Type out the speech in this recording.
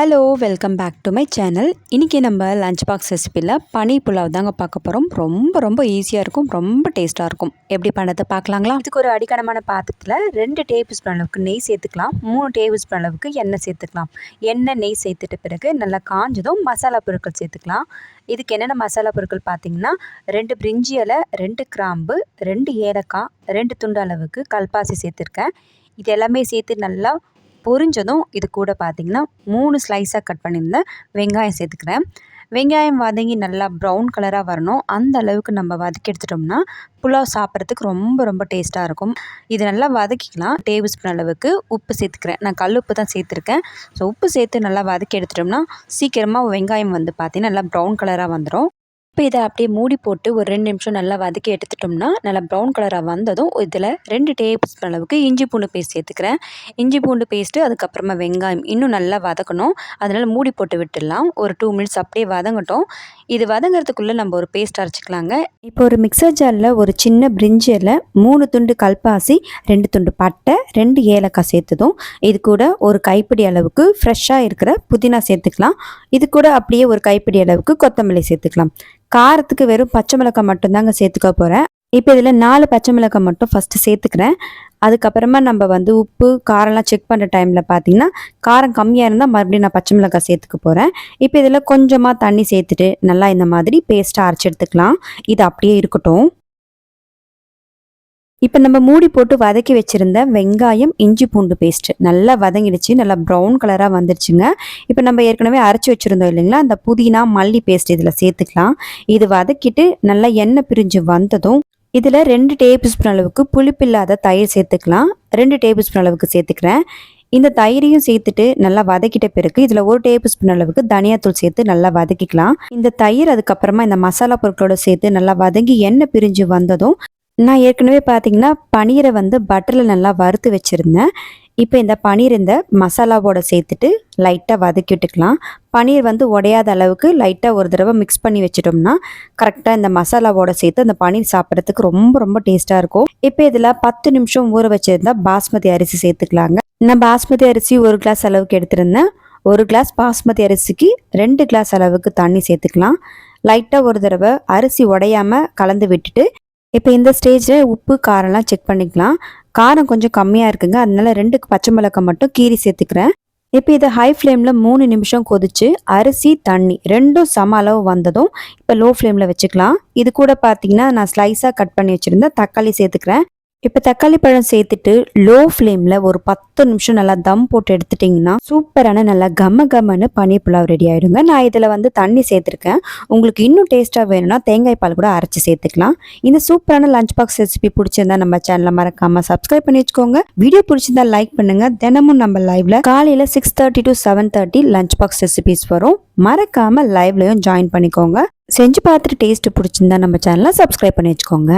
Hello welcome back to my channel இன்றைக்கி நம்ம lunch box ரெசிப்பியில் பனி புலாவ் தாங்க பார்க்க போகிறோம் ரொம்ப ரொம்ப ஈஸியாக இருக்கும். ரொம்ப டேஸ்ட்டாக இருக்கும். எப்படி பண்ணுறது பார்க்கலாங்களா? இதுக்கு ஒரு அடிக்கணமான பாத்திரத்தில் ரெண்டு டேபிள் ஸ்பூன் அளவுக்கு நெய் சேர்த்துக்கலாம். மூணு டேபிள் ஸ்பூன் அளவுக்கு எண்ணெய் சேர்த்துக்கலாம். எண்ணெய் நெய் சேர்த்துட்ட பிறகு நல்லா காஞ்சதும் மசாலா பொருட்கள் சேர்த்துக்கலாம். இதுக்கு என்னென்ன மசாலா பொருட்கள் பார்த்தீங்கன்னா ரெண்டு பிரிஞ்சி இலை ரெண்டு கிராம்பு ரெண்டு ஏலக்காய் ரெண்டு துண்டு அளவுக்கு கல்பாசி சேர்த்துருக்கேன். இது எல்லாமே சேர்த்து நல்லா பொரிஞ்சதும் இது கூட பார்த்திங்கன்னா மூணு ஸ்லைஸாக கட் பண்ணியிருந்தேன் வெங்காயம் சேர்த்துக்கிறேன். வெங்காயம் வதங்கி நல்லா ப்ரௌன் கலராக வரணும். அந்த அளவுக்கு நம்ம வதக்கி எடுத்துட்டோம்னா புலாவ் சாப்பிட்றதுக்கு ரொம்ப ரொம்ப டேஸ்ட்டாக இருக்கும். இது நல்லா வதக்கிக்கலாம். டேபிள் ஸ்பூன் அளவுக்கு உப்பு சேர்த்துக்கிறேன். நான் கல் உப்பு தான் சேர்த்துருக்கேன். ஸோ உப்பு சேர்த்து நல்லா வதக்கி எடுத்துட்டோம்னா சீக்கிரமாக வெங்காயம் வந்து பார்த்திங்கன்னா நல்லா ப்ரௌன் கலராக வந்துடும் இப்போ இதை அப்படியே மூடி போட்டு ஒரு ரெண்டு நிமிஷம் நல்லா வதக்கி எடுத்துட்டோம்னா நல்லா ப்ரௌன் கலராக வந்ததும் இதில் ரெண்டு டேபிள் ஸ்பூன் அளவுக்கு இஞ்சி பூண்டு பேஸ்ட் சேர்த்துக்கிறேன். இஞ்சி பூண்டு பேஸ்ட்டு அதுக்கப்புறமா வெங்காயம் இன்னும் நல்லா வதக்கணும். அதனால் மூடி போட்டு விட்டுடலாம். ஒரு டூ மினிட்ஸ் அப்படியே வதங்கட்டும். இது வதங்கிறதுக்குள்ளே நம்ம ஒரு பேஸ்ட் அரைச்சிக்கலாங்க. இப்போ ஒரு மிக்சர் ஜாரில் ஒரு சின்ன பிரிஞ்சியில் மூணு துண்டு கல்பாசி ரெண்டு துண்டு பட்டை ரெண்டு ஏலக்காய் சேர்த்ததும். இது கூட ஒரு கைப்பிடி அளவுக்கு ஃப்ரெஷ்ஷாக இருக்கிற புதினா சேர்த்துக்கலாம். இது கூட அப்படியே ஒரு கைப்பிடி அளவுக்கு கொத்தமல்லி சேர்த்துக்கலாம். காரத்துக்கு வெறும் பச்சை மிளகாய் மட்டும்தாங்க சேர்த்துக்க போகிறேன் இப்போ இதில் நாலு பச்சை மிளகாய் மட்டும் ஃபஸ்ட்டு சேர்த்துக்கிறேன். அதுக்கப்புறமா நம்ம வந்து உப்பு காரம்லாம் செக் பண்ணுற டைமில் பார்த்தீங்கன்னா காரம் கம்மியாக இருந்தால் மறுபடியும் நான் பச்சை மிளகாய் சேர்த்துக்க போகிறேன் இப்போ இதில் கொஞ்சமாக தண்ணி சேர்த்துட்டு நல்லா இந்த மாதிரி பேஸ்ட்டாக அரைச்சி எடுத்துக்கலாம். இது அப்படியே இருக்கட்டும். இப்போ நம்ம மூடி போட்டு வதக்கி வச்சுருந்த வெங்காயம் இஞ்சி பூண்டு பேஸ்ட்டு நல்லா வதங்கிடுச்சு. நல்லா ப்ரௌன் கலராக வந்துடுச்சுங்க இப்போ நம்ம ஏற்கனவே அரைச்சி வச்சுருந்தோம் இல்லைங்களா? அந்த புதினா மல்லி பேஸ்ட் இதில் சேர்த்துக்கலாம். இது வதக்கிட்டு நல்லா எண்ணெய் பிரிஞ்சு வந்ததும் இதில் ரெண்டு டேபிள் ஸ்பூன் அளவுக்கு புளிப்பில்லாத தயிர் சேர்த்துக்கலாம். ரெண்டு டேபிள் ஸ்பூன் அளவுக்கு சேர்த்துக்கிறேன். இந்த தயிரையும் சேர்த்துட்டு நல்லா வதக்கிட்ட பிறகு இதில் ஒரு டேபிள் ஸ்பூன் அளவுக்கு தனியாத்தூள் சேர்த்து நல்லா வதக்கிக்கலாம். இந்த தயிர் அதுக்கப்புறமா இந்த மசாலா பொருட்களோட சேர்த்து நல்லா வதங்கி எண்ணெய் பிரிஞ்சு வந்ததும் நான் ஏற்கனவே பார்த்தீங்கன்னா பனீரை வந்து பட்டரில் நல்லா வறுத்து வச்சுருந்தேன். இப்போ இந்த பனீர் இந்த மசாலாவோட சேர்த்துட்டு லைட்டாக வதக்கி விட்டுக்கலாம். பனீர் வந்து உடையாத அளவுக்கு லைட்டாக ஒரு தடவை மிக்ஸ் பண்ணி வச்சிட்டோம்னா கரெக்டாக இந்த மசாலாவோட சேர்த்து அந்த பனீர் சாப்பிட்றதுக்கு ரொம்ப ரொம்ப டேஸ்ட்டாக இருக்கும். இப்போ இதில் பத்து நிமிஷம் ஊற வச்சுருந்தா பாஸ்மதி அரிசி சேர்த்துக்கலாங்க. நான் பாஸ்மதி அரிசி ஒரு கிளாஸ் அளவுக்கு எடுத்திருந்தேன். ஒரு கிளாஸ் பாஸ்மதி அரிசிக்கு ரெண்டு கிளாஸ் அளவுக்கு தண்ணி சேர்த்துக்கலாம். லைட்டாக ஒரு தடவை அரிசி உடையாமல் கலந்து விட்டுட்டு இப்போ இந்த ஸ்டேஜில் உப்பு காரம்லாம் செக் பண்ணிக்கலாம். காரம் கொஞ்சம் கம்மியாக இருக்குங்க. அதனால ரெண்டு பச்சை மிளகாய் மட்டும் கீரி சேர்த்துக்கிறேன். இப்போ இதை ஹை ஃப்ளேமில் மூணு நிமிஷம் கொதிச்சு அரிசி தண்ணி ரெண்டும் சம அளவு வந்ததும் இப்போ லோ ஃப்ளேமில் வச்சுக்கலாம். இது கூட பார்த்தீங்கன்னா நான் ஸ்லைஸாக கட் பண்ணி வச்சுருந்தேன் தக்காளி சேர்த்துக்கிறேன். இப்போ தக்காளி பழம் சேர்த்துட்டு லோ ஃப்ளேமில் ஒரு பத்து நிமிஷம் நல்லா தம் போட்டு எடுத்துட்டிங்கன்னா சூப்பரான நல்லா கம்ம கம்மன்னு பன்னீர் புலாவ் ரெடி ஆகிடுங்க நான் இதில் வந்து தண்ணி சேர்த்துருக்கேன். உங்களுக்கு இன்னும் டேஸ்ட்டாக வேணும்னா தேங்காய் பால் கூட அரைச்சி சேர்த்துக்கலாம். இந்த சூப்பரான லஞ்ச் பாக்ஸ் ரெசிபி பிடிச்சிருந்தா நம்ம சேனலை மறக்காமல் சப்ஸ்கிரைப் பண்ணி வச்சுக்கோங்க. வீடியோ பிடிச்சிருந்தா லைக் பண்ணுங்கள் தினமும் நம்ம லைவ்ல காலையில் six thirty to seven thirty lunch box recipes வரும். மறக்காமல் லைவ்லையும் ஜாயின் பண்ணிக்கோங்க. செஞ்சு பார்த்துட்டு டேஸ்ட் பிடிச்சிருந்தா நம்ம சேனலை சப்ஸ்கிரைப் பண்ணி வச்சுக்கோங்க.